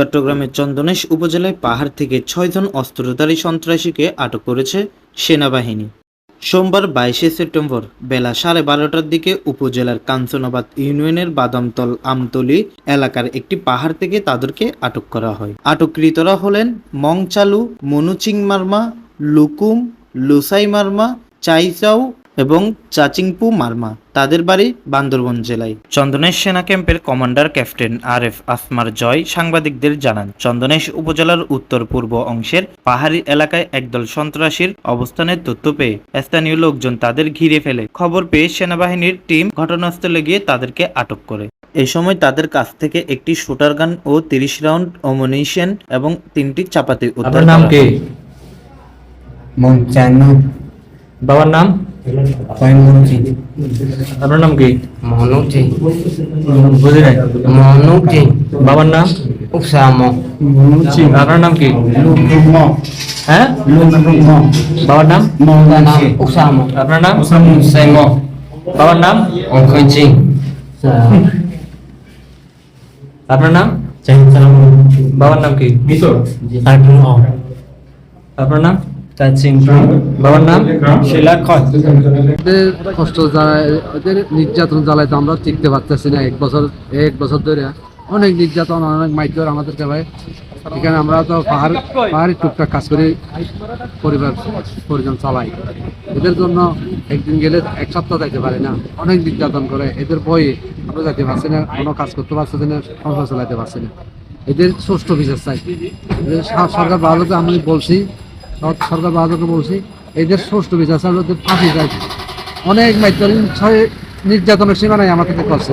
চট্টগ্রামের চন্দনেশ উপজেলায় পাহাড় থেকে ছয়জন অস্ত্রধারী সন্ত্রাসীকে আটক করেছে সেনাবাহিনী। সোমবার বাইশে সেপ্টেম্বর বেলা সাড়ে বারোটার দিকে উপজেলার কাঞ্চনাবাদ ইউনিয়নের বাদামতল আমতলি এলাকার একটি পাহাড় থেকে তাদেরকে আটক করা হয়। আটককৃতরা হলেন মংচালু, মনুচিং মার্মা, লুকুম, লুসাই মার্মা চাইচাও এবং চাচিংপু মার্মা তাদের বাড়ি বান্দরবন জেলায়। চন্দনেশ সেনা ক্যাম্পের commander captain R F Asmar Joy সাংবাদিকদের জানান চন্দনেশ উপজেলার উত্তর পূর্ব অংশের পাহাড়ি এলাকায় একদল সন্ত্রাসীর অবস্থানের তথ্য পেয়ে স্থানীয় লোকজন তাদের ঘিরে ফেলে। খবর পেয়ে সেনাবাহিনীর টিম ঘটনাস্থলে গিয়ে তাদেরকে আটক করে। এ সময় তাদের কাছ থেকে একটি শুটার গান ও তিরিশ রাউন্ড অমনিশন এবং তিনটি চাপাতি উদ্ধার নাম কি? বাবার নাম? আপনার নাম কি মনুজি বুঝি নাই মনুজি বাবার নাম উসাম মনুচি আপনার নাম কি লুব্রুম হ্যাঁ লুব্রুম বাবার নাম মৌলানা উসাম আপনার নাম সেম বাবার নাম অঙ্কজি আপনার নাম চাইতাম বাবার নাম কি বিতর তারপর আপনার নাম নির্যাতন জ্বালায় তো আমরা টিকতে পারতেছি না এক বছর এক বছর ধরে। অনেক নির্যাতন, অনেক মাইকর আমাদেরকে ভাই। এখানে আমরা তো পাহাড়, পাহাড়ি টুকটাক কাজ করে, পরিবার পরিজন চালাই। এদের জন্য একদিন গেলে এক সপ্তাহ যাইতে পারে না। অনেক নির্যাতন করে, এদের ভয়ে আমরা যাইতে পারছি না, কোনো কাজ করতে পারছি না, সংসার চালাইতে পারছি না। এদের সুষ্ঠু বিচার চাই। সরকার বাহাদুরকে আমি বলছি সরকার বাহাদুরকে বলছি এদের সুষ্ঠু বিচার ওদের ফাঁসি চাই অনেক মাইতল নির্যাতনের সীমানায় আমাকে করছে